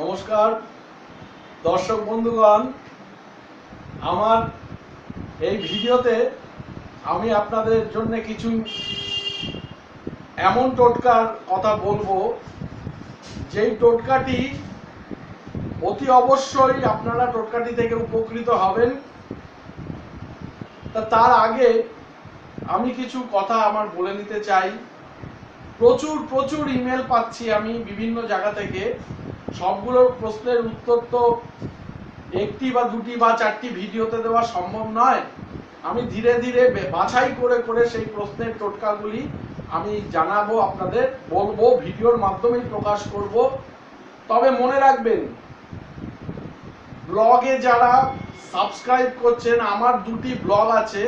নমস্কার, দর্শক বন্ধুগণ, আমার এই ভিডিওতে আমি আপনাদের জন্য কিছু এমন টোটকার কথা বলব, যেই টোটকাটি অতি অবশ্যই আপনারা টোটকাটি থেকে উপকৃত হবেন। তা তার আগে আমি কিছু কথা আমার বলে নিতে চাই। প্রচুর প্রচুর ইমেল পাচ্ছি আমি বিভিন্ন জায়গা থেকে। সবগুলোর প্রশ্নের উত্তর তো একটি বা দুটি বা চারটি ভিডিওতে দেওয়া সম্ভব নয়। আমি ধীরে ধীরে বাছাই করে করে সেই প্রশ্নের টোটকাগুলি আমি জানাব আপনাদের, বলব, ভিডিওর মাধ্যমেই প্রকাশ করব। তবে মনে রাখবেন, ব্লগে যারা সাবস্ক্রাইব করছেন, আমার দুটি ব্লগ আছে।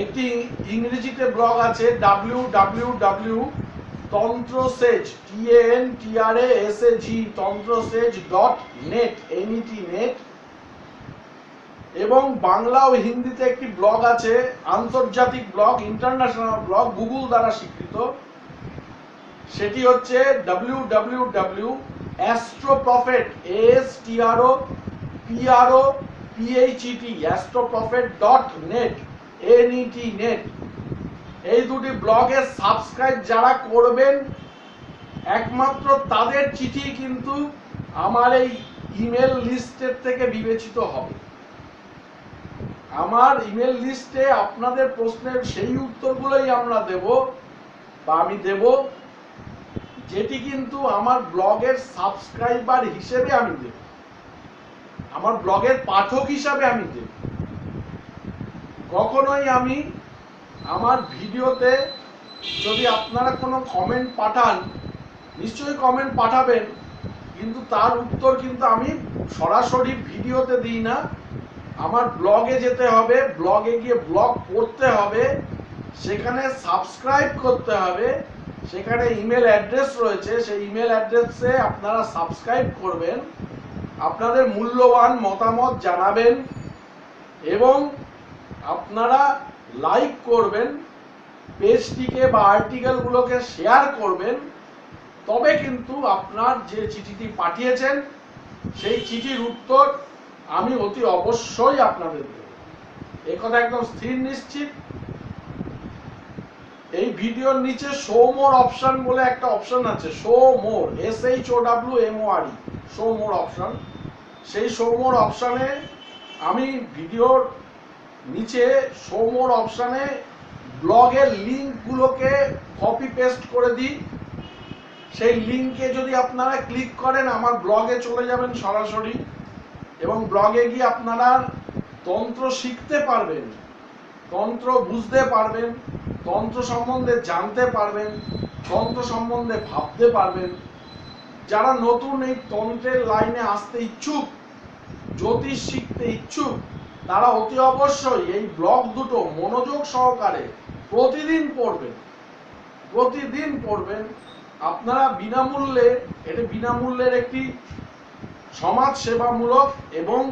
একটি ইংরেজিতে ব্লগ আছে W W W Tantrasag T N T R A S A G Tantrasag dot net, NET net. এবং বাংলা ও হিন্দিতে একটি ব্লগ আছে, আন্তর্জাতিক ব্লগ, ইন্টারন্যাশনাল ব্লগ, গুগল দ্বারা স্বীকৃত। সেটি হচ্ছে W W W astro prophet S T R O P R O P H E T astro prophet dot net. NET net এই দুটি ব্লগে সাবস্ক্রাইব যারা করবেন, একমাত্র তাদের চিঠি কিন্তু আমার এই ইমেল লিস্টের থেকে বিবেচিত হবে। আমার ইমেল লিস্টে আপনাদের প্রশ্নের সেই উত্তরগুলোই আমরা দেব বা আমি দেব, যেটি কিন্তু আমার ব্লগের সাবস্ক্রাইবার হিসেবে আমি দেব। আমার ব্লগের পাঠক হিসাবে আমি দেব। কখনোই আমি আমার ভিডিওতে যদি আপনারা কোনো কমেন্ট পাঠান, নিশ্চয়ই কমেন্ট পাঠাবেন, কিন্তু তার উত্তর কিন্তু আমি সরাসরি ভিডিওতে দিই না। আমার ব্লগে যেতে হবে ব্লগে গিয়ে ব্লগ পড়তে হবে, সেখানে সাবস্ক্রাইব করতে হবে, সেখানে ইমেল অ্যাড্রেস রয়েছে, সেই ইমেল অ্যাড্রেসে আপনারা সাবস্ক্রাইব করবেন, আপনাদের মূল্যবান মতামত জানাবেন এবং আপনারা লাইক করবেন পেজটিকে বা আর্টিকেলগুলোকে শেয়ার করবেন, তবে কিন্তু আপনার যে চিঠিটি পাঠিয়েছেন, সেই চিঠির উত্তর আমি অতি অবশ্যই আপনাদের দেব। এ কথা একদম স্থির নিশ্চিত। এই ভিডিওর নিচে শো মোর অপশন বলে একটা অপশন আছে show more S H O W M O R E show more option সেই শো মোর অপশানে আমি ভিডিওর নিচে শো মোর অপশনে ব্লগের লিঙ্কগুলোকে কপি পেস্ট করে দিই। সেই লিঙ্কে যদি আপনারা ক্লিক করেন, আমার ব্লগে চলে যাবেন সরাসরি এবং ব্লগে গিয়ে আপনারা তন্ত্র শিখতে পারবেন, তন্ত্র বুঝতে পারবেন, তন্ত্র সম্বন্ধে জানতে পারবেন, তন্ত্র সম্বন্ধে ভাবতে পারবেন। যারা নতুন এই তন্ত্রের লাইনে আসতে ইচ্ছুক, জ্যোতিষ শিখতে ইচ্ছুক তারা অতি অবশ্যই এই ব্লগ দুটো মনোযোগ সহকারে প্রতিদিন পড়বেন। প্রতিদিন পড়বেন। আপনারা বিনামূল্যে, এটা বিনামূল্যের একটি সমাজ সেবামূলক এবং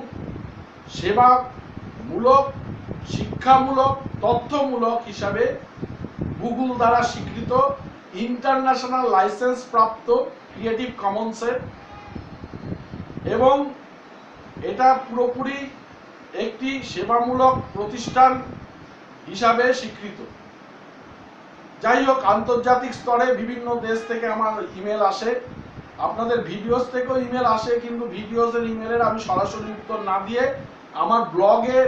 সেবামূলক, শিক্ষামূলক, তথ্যমূলক হিসাবে গুগল দ্বারা স্বীকৃত ইন্টারন্যাশনাল লাইসেন্স প্রাপ্ত ক্রিয়েটিভ কমন্সের এবং এটা পুরোপুরি একটি সেবামূলক প্রতিষ্ঠান হিসাবে স্বীকৃত। যাই হোক, আন্তর্জাতিক স্তরে বিভিন্ন দেশ থেকে আমার ইমেল আসে। আপনাদের ভিডিওস থেকেও ইমেল আসে, কিন্তু ভিডিওসের ইমেলের আমি সরাসরি উত্তর না দিয়ে আমার ব্লগের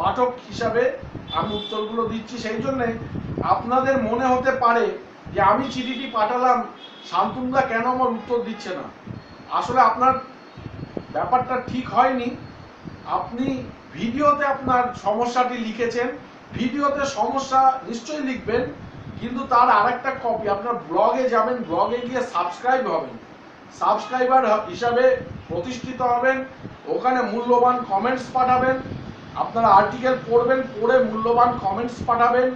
পাঠক হিসাবে আমি উত্তরগুলো দিচ্ছি। সেই জন্যে আপনাদের মনে হতে পারে যে আমি চিঠিটি পাঠালাম, শান্তনুদা কেন আমার উত্তর দিচ্ছে না? আসলে আপনার ব্যাপারটা ঠিক হয়নি। আপনি ভিডিওতে আপনার সমস্যাটি লিখেছেন, ভিডিওতে সমস্যা নিশ্চয়ই লিখবেন, কিন্তু তার আরেকটা কপি আপনার ব্লগে যাবেন ব্লগে গিয়ে সাবস্ক্রাইব হবেন। সাবস্ক্রাইবার হিসাবে প্রতিষ্ঠিত হবেন, ওখানে মূল্যবান কমেন্টস পাঠাবেন, আপনারা আর্টিকেল পড়বেন, পড়ে মূল্যবান কমেন্টস পাঠাবেন,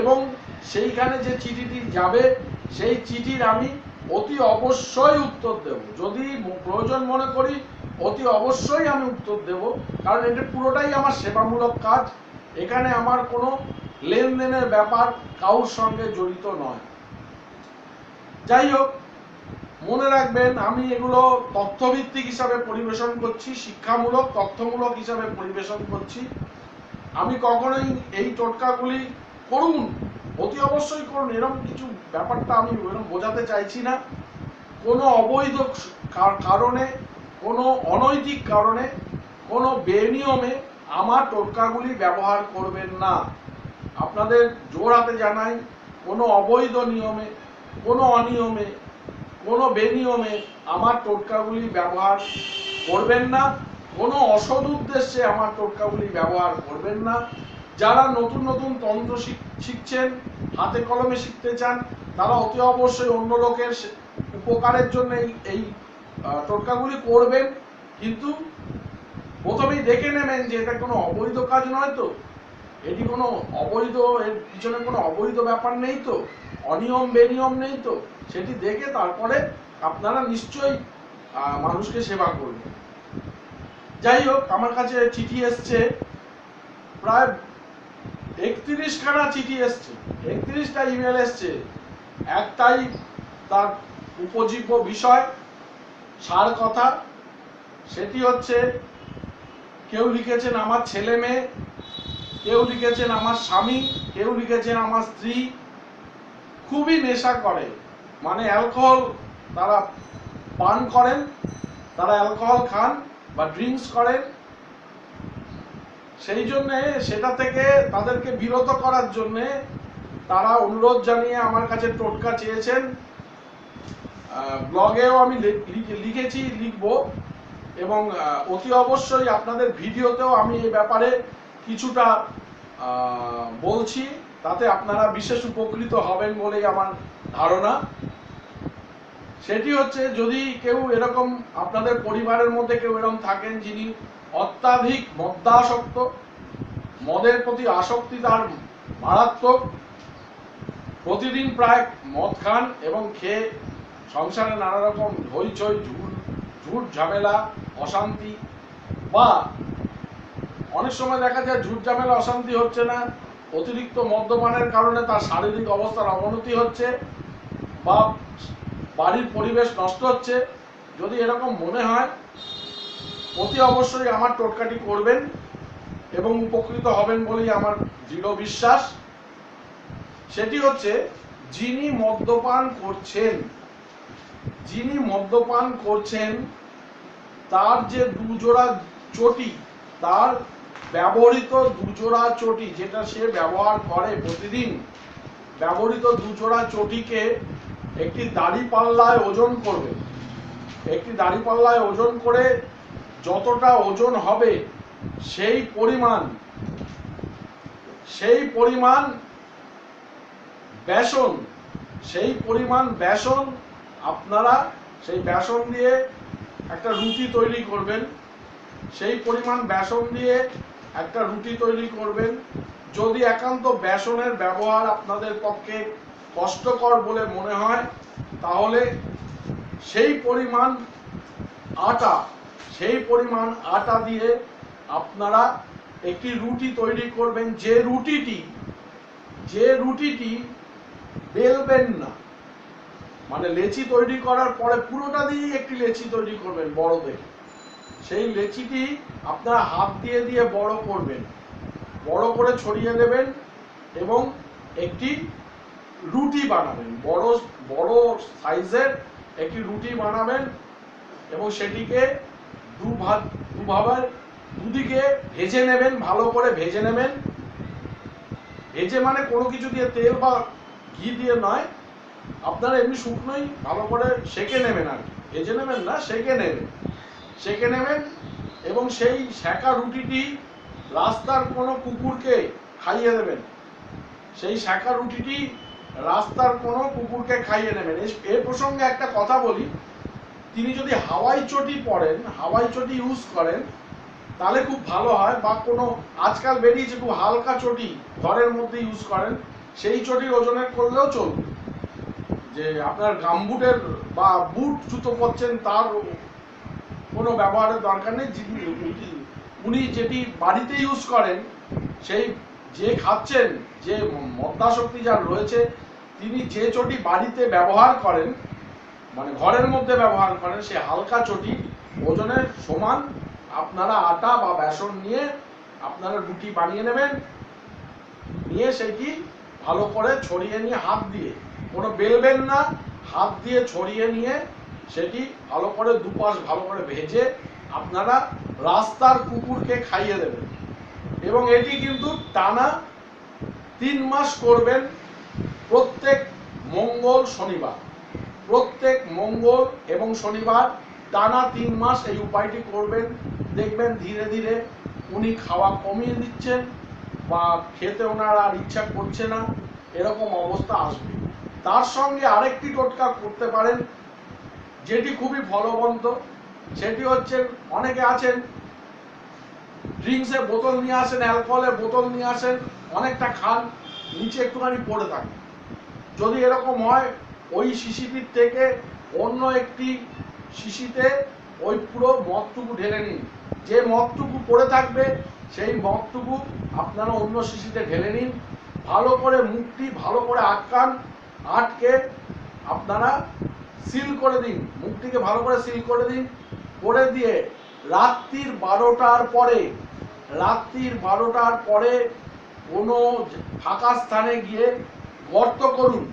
এবং সেইখানে যে চিঠিটি যাবে, সেই চিঠির আমি অতি অবশ্যই উত্তর দেব। যদি প্রয়োজন মনে করি, অতি অবশ্যই আমি উত্তর দেব। কারণ এটা পুরোটাই আমার সেবামূলক কাজ। এখানে আমার কোনো লেনদেনের ব্যাপার কারোর সঙ্গে জড়িত নয়। যাই হোক, মনে রাখবেন, আমি এগুলো তথ্যভিত্তিক হিসাবে পরিবেশন করছি, শিক্ষামূলক, তথ্যমূলক হিসাবে পরিবেশন করছি। আমি কখনোই এই টোটকাগুলি করুন। অতি অবশ্যই করুন, এরকম কিছু ব্যাপারটা আমি এরকম বোঝাতে চাইছি না। কোনো অবৈধ কার- কারণে, কোনো অনৈতিক কারণে, কোনো বেনিয়মে আমার টোটকাগুলি ব্যবহার করবেন না। আপনাদের জোর হাতে জানাই, কোনো অবৈধ নিয়মে, কোনো অনিয়মে, কোনো বেনিয়মে আমার টোটকাগুলি ব্যবহার করবেন না। কোনো অসদ উদ্দেশ্যে আমার টোটকাগুলি ব্যবহার করবেন না। যারা নতুন নতুন তন্ত্র শিখ- শিখছেন, হাতে কলমে শিখতে চান, তারা অতি অবশ্যই অন্য লোকের উপকারের জন্য এই টোটকাগুলি করবেন। কিন্তু প্রথমেই দেখে নেবেন যে এটা কোনো অবৈধ কাজ নয় তো। এটি কোনো অবৈধ, এর পিছনে কোনো অবৈধ ব্যাপার নেই তো। অনিয়ম, বেনিয়ম নেই তো। সেটি দেখে তারপরে আপনারা নিশ্চয়ই মানুষকে সেবা করবেন। যাই হোক, আমার কাছে চিঠি এসছে। প্রায় একত্রিশ খানা চিঠি এসছে, একত্রিশটা ইমেল এসছে। একটাই তার উপজীব্য বিষয়, সার কথা, সেটি হচ্ছে, কেউ লিখেছেন আমার ছেলে মেয়ে, কেউ লিখেছেন আমার স্বামী, কেউ লিখেছেন আমার স্ত্রী, খুবই নেশা করে। মানে অ্যালকোহল তারা পান করেন, তারা অ্যালকোহল খান বা ড্রিঙ্কস করেন সেই জন্যে সেটা থেকে তাদেরকে বিরত করার জন্যে তারা অনুরোধ জানিয়ে আমার কাছে টোটকা চেয়েছেন। ব্লগেও আমি লিখেছি, লিখব এবং অতি অবশ্যই আপনাদের ভিডিওতেও আমি এই ব্যাপারে কিছুটা বলছি তাতে আপনারা বিশেষ উপকৃত হবেন বলেই আমার ধারণা। সেটি হচ্ছে যদি কেউ এরকম আপনাদের পরিবারের মধ্যে কেউ এরকম থাকেন যিনি অত্যাধিক মদ্যাসক্ত মদের প্রতি আসক্তি তার মারাত্মক। প্রতিদিন প্রায় মদ খান এবং খেয়ে সংসারে নানা রকম হইচই ঝুট ঝুট ঝামেলা, অশান্তি বা অনেক সময় দেখা যায় ঝুট ঝামেলা, অশান্তি হচ্ছে না, অতিরিক্ত মদ্যপানের কারণে তার শারীরিক অবস্থার অবনতি হচ্ছে বা বাড়ির পরিবেশ নষ্ট হচ্ছে। যদি এরকম মনে হয় অতি অবশ্যই আমার টোটকাটি করবেন এবং উপকৃত হবেন বলেই আমার দৃঢ় বিশ্বাস। সেটি হচ্ছে, যিনি মদ্যপান করছেন, যিনি মদ্যপান করছেন, তার যে দুজোড়া চটি, তার ব্যবহৃত দুজোড়া চটি যেটা সে ব্যবহার করে প্রতিদিন, ব্যবহৃত দুজোড়া চটিকে একটি দাড়ি পাল্লায় ওজন করবে। একটি দাড়ি পাল্লায় ওজন করে যতটা ওজন হবে, সেই পরিমাণ সেই পরিমাণ বেসন, সেই পরিমাণ বেসন আপনারা সেই বেসন দিয়ে একটা রুটি তৈরি করবেন। সেই পরিমাণ বেসন দিয়ে একটা রুটি তৈরি করবেন। যদি একান্ত বেসনের ব্যবহার আপনাদের পক্ষে কষ্টকর বলে মনে হয়, তাহলে সেই পরিমাণ আটা সেই পরিমাণ আটা দিয়ে আপনারা একটি রুটি তৈরি করবেন। যে রুটিটি যে রুটিটি বেলবেন না মানে লেচি তৈরি করার পরে পুরোটা দিয়েই একটি লেচি তৈরি করবেন বড় দেখে সেই লেচিটি আপনারা হাত দিয়ে দিয়ে বড় করবেন। বড় করে ছড়িয়ে দেবেন এবং একটি রুটি বানাবেন। বড় বড় সাইজের একটি রুটি বানাবেন এবং সেটিকে দু ভাত দুভাবে দুদিকে ভেজে নেবেন, ভালো করে ভেজে নেবেন। ভেজে মানে কোনো কিছু দিয়ে তেল বা ঘি দিয়ে নয়। আপনারা এমনি শুকনোই ভালো করে নেবেন আর কি। ভেজে নেবেন না নেবেন। নেবেন এবং সেই সেকা রুটিটি রাস্তার কোনো কুকুরকে খাইয়ে দেবেন। সেই সেকা রুটিটি রাস্তার কোনো কুকুরকে খাইয়ে নেবেন। এ প্রসঙ্গে একটা কথা বলি। তিনি যদি হাওয়াই চটি পরেন, হাওয়াই চটি ইউজ করেন, তাহলে খুব ভালো হয় বা কোনো আজকাল বেরিয়েছে খুব হালকা চটি ঘরের মধ্যে ইউজ করেন, সেই চটির ওজনের করলেও চলবে। যে আপনার গামবুটের বা বুট জুতো পরছেন তার কোনো ব্যবহারের দরকার নেই উনি- যেটি বাড়িতে ইউজ করেন, সেই যে খাচ্ছেন, যে মদ্যাশক্তি যার রয়েছে, তিনি যে চটি বাড়িতে ব্যবহার করেন মানে ঘরের মধ্যে ব্যবহার করেন, সে হালকা চটি, ওজনের সমান আপনারা আটা বা বেসন নিয়ে আপনারা রুটি বানিয়ে নেবেন। নিয়ে সেটি ভালো করে ছড়িয়ে নিয়ে হাত দিয়ে, কোনো বেলবেন না, হাত দিয়ে ছড়িয়ে নিয়ে সেটি ভালো করে দুপাশ ভালো করে ভেজে আপনারা রাস্তার কুকুরকে খাইয়ে দেবেন। এবং এটি কিন্তু টানা তিন মাস করবেন প্রত্যেক মঙ্গল শনিবার। প্রত্যেক মঙ্গল এবং শনিবার টানা তিন মাস এই উপায়টি করবেন। দেখবেন ধীরে ধীরে উনি খাওয়া কমিয়ে দিচ্ছেন বা খেতে ওনার আর ইচ্ছা করছে না, এরকম অবস্থা আসবে। তার সঙ্গে আরেকটি টোটকা করতে পারেন, যেটি খুবই ফলবন্ত। সেটি হচ্ছে, অনেকে আছেন ড্রিঙ্কসের বোতল নিয়ে আসেন অ্যালকোহলের বোতল নিয়ে আসেন, অনেকটা খান, নিচে একটুখানি পড়ে থাকে যদি এরকম হয় ওই শিশিটির থেকে অন্য একটি শিশিতে ওই পুরো মদটুকু ঢেলে নিন। যে মদটুকু পড়ে থাকবে, সেই মদটুকু আপনারা অন্য শিশিতে ঢেলে নিন। ভালো করে মুখটি ভালো করে আটকান, আটকে আপনারা সিল করে দিন। মুখটিকে ভালো করে সিল করে দিন। করে দিয়ে রাত্রির বারোটার পরে, রাত্রির বারোটার পরে কোনো ফাঁকা স্থানে গিয়ে গর্ত করুন।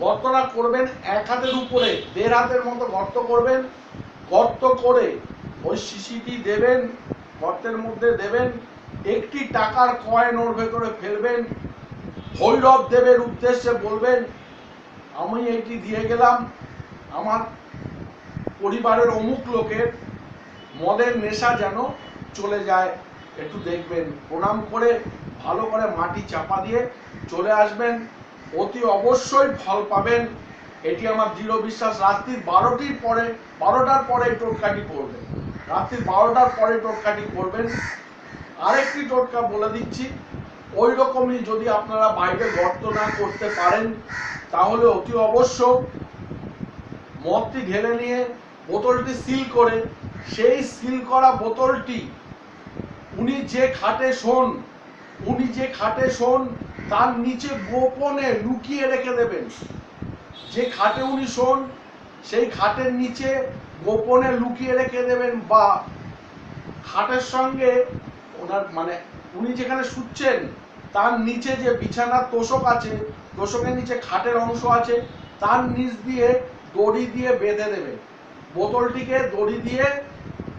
গর্তটা করবেন এক হাতের উপরে, দেড় হাতের মতো গর্ত করবেন। গর্ত করে ওই শিশিটি দেবেন, গর্তের মধ্যে দেবেন, একটি টাকার কয়েন ওর ভেতরে ফেলবেন, ভৈরব দেবের উদ্দেশ্যে বলবেন, আমি এটি দিয়ে গেলাম। আমার পরিবারের অমুক লোকের মদের নেশা যেন চলে যায়, একটু দেখবেন। প্রণাম করে, ভালো করে মাটি চাপা দিয়ে চলে আসবেন। অতি অবশ্যই ফল পাবেন। এটি আমার দৃঢ় বিশ্বাস। রাত্রির বারোটির পরে, বারোটার পরে টোটকাটি করবেন। রাত্রির বারোটার পরে টোটকাটি করবেন। আরেকটি টোটকা বলে দিচ্ছি, ওই রকমই যদি আপনারা বাইরে গর্ত না করতে পারেন, তাহলে অতি অবশ্য মদটি ঢেলে নিয়ে বোতলটি সিল করে, সেই সিল করা বোতলটি উনি যে খাটে শোন, উনি যে খাটে শোন তার নিচে গোপনে লুকিয়ে রেখে দেবেন। যে খাটে উনি শোন, সেই খাটের নিচে গোপনে লুকিয়ে রেখে দেবেন বা খাটের সঙ্গে ওনার মানে উনি যেখানে শুচ্ছেন, তার নিচে যে বিছানার তোষক আছে, তোষকের নিচে খাটের অংশ আছে, তার নিচ দিয়ে দড়ি দিয়ে বেঁধে দেবেন। বোতলটিকে দড়ি দিয়ে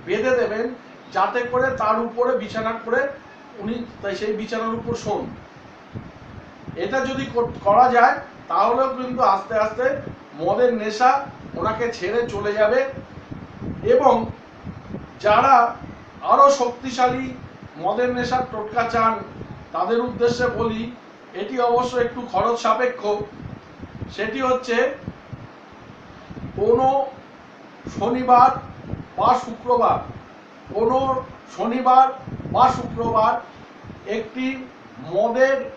বেঁধে দেবেন, যাতে করে তার উপরে বিছানা করে উনি তাই সেই বিছানার উপর শোন। এটা যদি কর- যায়, তাহলেও কিন্তু আস্তে আস্তে মদের নেশা ওনাকে ছেড়ে চলে যাবে। এবং যারা আরও শক্তিশালী মদের নেশার টোটকা চান, তাদের উদ্দেশ্যে বলি, এটি অবশ্য একটু খরচ সাপেক্ষ। সেটি হচ্ছে, কোনো শনিবার বা শুক্রবার, কোনো শনিবার বা শুক্রবার একটি মদের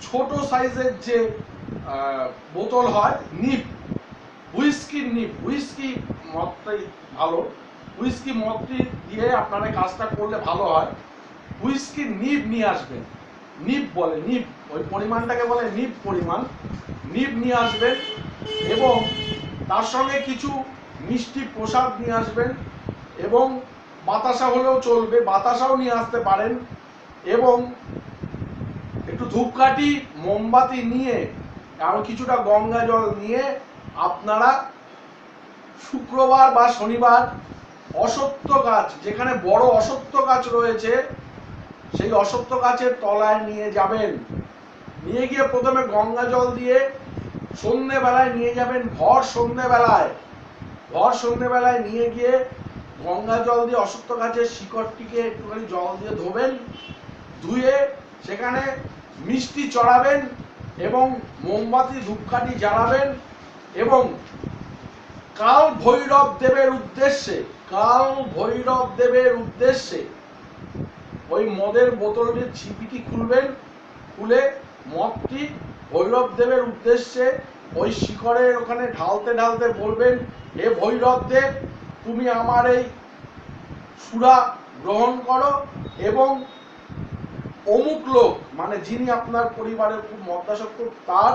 ছোট সাইজের যে বোতল হয় নিপ হুইস্কির নিপ হুইস্কি মদটাই ভালো। হুইস্কি মদটি দিয়ে আপনারা কাজটা করলে ভালো হয়। হুইস্কির নিপ নিয়ে আসবেন। নিপ বলে নিপ ওই পরিমাণটাকে বলে নিপ পরিমাণ। নিপ নিয়ে আসবেন এবং তার সঙ্গে কিছু মিষ্টি প্রসাদ নিয়ে আসবেন এবং বাতাসা হলেও চলবে। বাতাসাও নিয়ে আসতে পারেন এবং ধূপকাঠি, মোমবাতি নিয়ে আরও কিছুটা গঙ্গা জল নিয়ে আপনারা শুক্রবার বা শনিবার অসত্য গাছ, যেখানে বড় অসত্য গাছ রয়েছে, সেই অসত্য গাছের তলায় নিয়ে যাবেন। নিয়ে গিয়ে প্রথমে গঙ্গা জল দিয়ে সন্ধেবেলায় নিয়ে যাবেন, ভর সন্ধেবেলায় ভর সন্ধেবেলায় নিয়ে গিয়ে গঙ্গা জল দিয়ে অসত্য গাছের শিকড়টিকে একটুখানি জল দিয়ে ধোবেন, ধুয়ে সেখানে মিষ্টি চড়াবেন এবং মোমবাতি ধূপকাঠি জ্বালাবেন এবং কাল ভৈরব দেবের উদ্দেশ্যে, কাল ভৈরব দেবের উদ্দেশ্যে ওই মদের বোতলটির ছিপিটি খুলবেন, খুলে মদটি ভৈরব দেবের উদ্দেশ্যে ওই শিখরের ওখানে ঢালতে ঢালতে বলবেন, হে ভৈরব দেব, তুমি আমার এই সুরা গ্রহণ করো এবং অমুক লোক মানে যিনি আপনার পরিবারের খুব মদ্যাসক্ত তার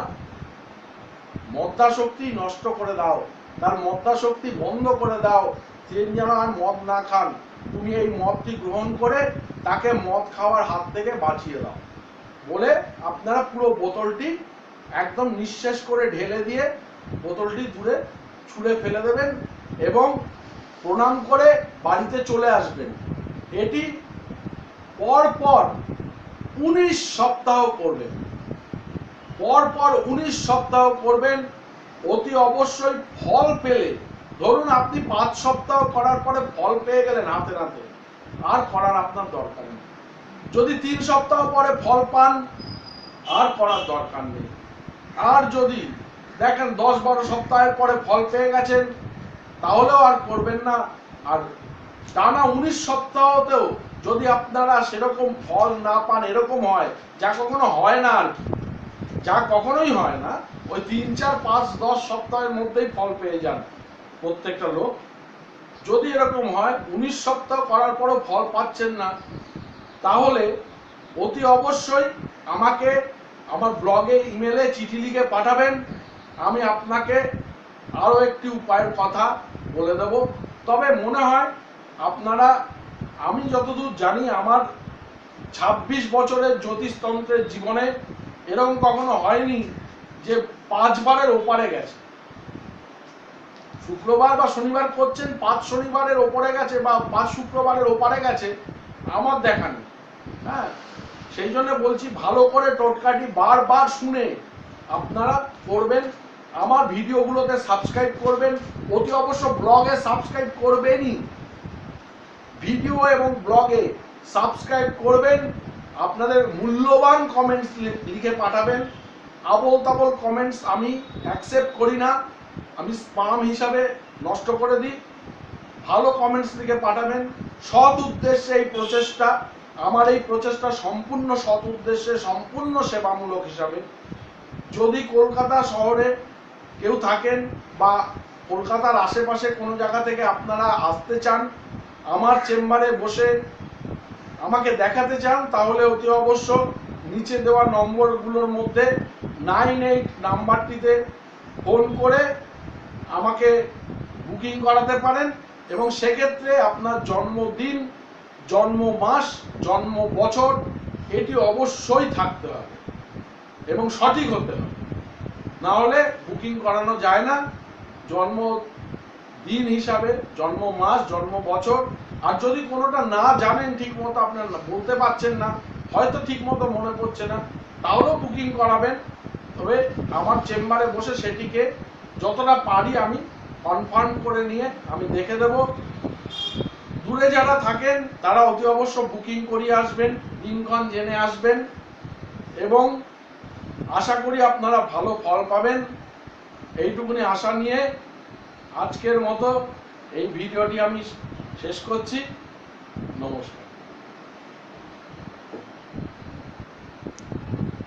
মদ্দা শক্তি নষ্ট করে দাও, তার মদ্দা শক্তি বন্ধ করে দাও তিনি যেন আর মদ না খান, তুমি এই মদটি গ্রহণ করে তাকে মদ খাওয়ার হাত থেকে বাঁচিয়ে দাও। বলে আপনারা পুরো বোতলটি একদম নিঃশেষ করে ঢেলে দিয়ে বোতলটি দূরে ছুঁড়ে ফেলে দেবেন এবং প্রণাম করে বাড়িতে চলে আসবেন। এটি পর পর উনিশ সপ্তাহ করবেন। পর পর উনিশ সপ্তাহ করবেন, অতি অবশ্যই ফল পেলে। ধরুন আপনি পাঁচ সপ্তাহ করার পরে ফল পেয়ে গেলেন হাতে হাতে আর করার আপনার দরকার নেই। যদি তিন সপ্তাহ পরে ফল পান, আর করার দরকার নেই। আর যদি দেখেন দশ বারো সপ্তাহের পরে ফল পেয়ে গেছেন, তাহলেও আর করবেন না। আর টানা উনিশ সপ্তাহতেও যদি আপনারা সেরকম ফল না পান, এরকম হয়, যা কখনো হয় না আর কি। যা কখনোই হয় না, ওই তিন, চার, পাঁচ, দশ সপ্তাহের মধ্যেই ফল পেয়ে যান প্রত্যেকটা লোক। যদি এরকম হয়, উনিশ সপ্তাহ করার পরও ফল পাচ্ছেন না, তাহলে অতি অবশ্যই আমাকে আমার ব্লগে, ইমেলে, চিঠি লিখে পাঠাবেন। আমি আপনাকে আরও একটি উপায়ের কথা বলে দেব। তবে মনে হয় আপনারা আমি যতদূর জানি, আমার ছাব্বিশ বছরের জ্যোতিষতন্ত্রের জীবনে এরকম কখনো হয়নি যে পাঁচবারের ওপারে গেছে। শুক্রবার বা শনিবার করছেন, পাঁচ শনিবারের ওপরে গেছে বা পাঁচ শুক্রবারের ওপারে গেছে, আমার দেখা নেই। হ্যাঁ সেই জন্য বলছি, ভালো করে টোটকাটি বারবার শুনে আপনারা করবেন, আমার ভিডিওগুলোতে সাবস্ক্রাইব করবেন, অতি অবশ্য ব্লগে সাবস্ক্রাইব করবেনই। ভিডিও এবং ব্লগে সাবস্ক্রাইব করবেন, আপনাদের মূল্যবান কমেন্টস লিখে পাঠাবেন। আবল তাবল কমেন্টস আমি অ্যাকসেপ্ট করি না, আমি স্পাম হিসাবে নষ্ট করে দিই। ভালো কমেন্টস লিখে পাঠাবেন। সৎ উদ্দেশ্যে এই প্রচেষ্টা, আমার এই প্রচেষ্টা সম্পূর্ণ সৎ উদ্দেশ্যে, সম্পূর্ণ সেবামূলক হিসাবে। যদি কলকাতা শহরে কেউ থাকেন বা কলকাতার আশেপাশে কোনো জায়গা থেকে আপনারা আসতে চান আমার চেম্বারে বসে আমাকে দেখাতে চান, তাহলে অতি অবশ্য নিচে দেওয়া নম্বরগুলোর মধ্যে নাইন এইট নাম্বারটিতে ফোন করে আমাকে বুকিং করাতে পারেন এবং সেক্ষেত্রে আপনার জন্মদিন জন্ম মাস জন্ম বছর এটি অবশ্যই থাকতে হবে এবং সঠিক হতে হবে। না হলে বুকিং করানো যায় না, জন্ম দিন হিসাবে, জন্ম মাস, জন্ম বছর। আর যদি কোনোটা না জানেন ঠিক মতো আপনার বলতে পারছেন না, হয়তো ঠিক মতো মনে পড়ছে না, তাহলেও বুকিং করাবেন। তবে আমার চেম্বারে বসে সেটিকে যতটা পারি আমি কনফার্ম করে নিয়ে আমি দেখে দেব। দূরে যারা থাকেন, তারা অতি অবশ্য বুকিং করিয়ে আসবেন, দিনক্ষণ জেনে আসবেন। এবং আশা করি আপনারা ভালো ফল পাবেন। এইটুকুনি আশা নিয়ে আজকের মতো এই ভিডিওটি আমি শেষ করছি। নমস্কার।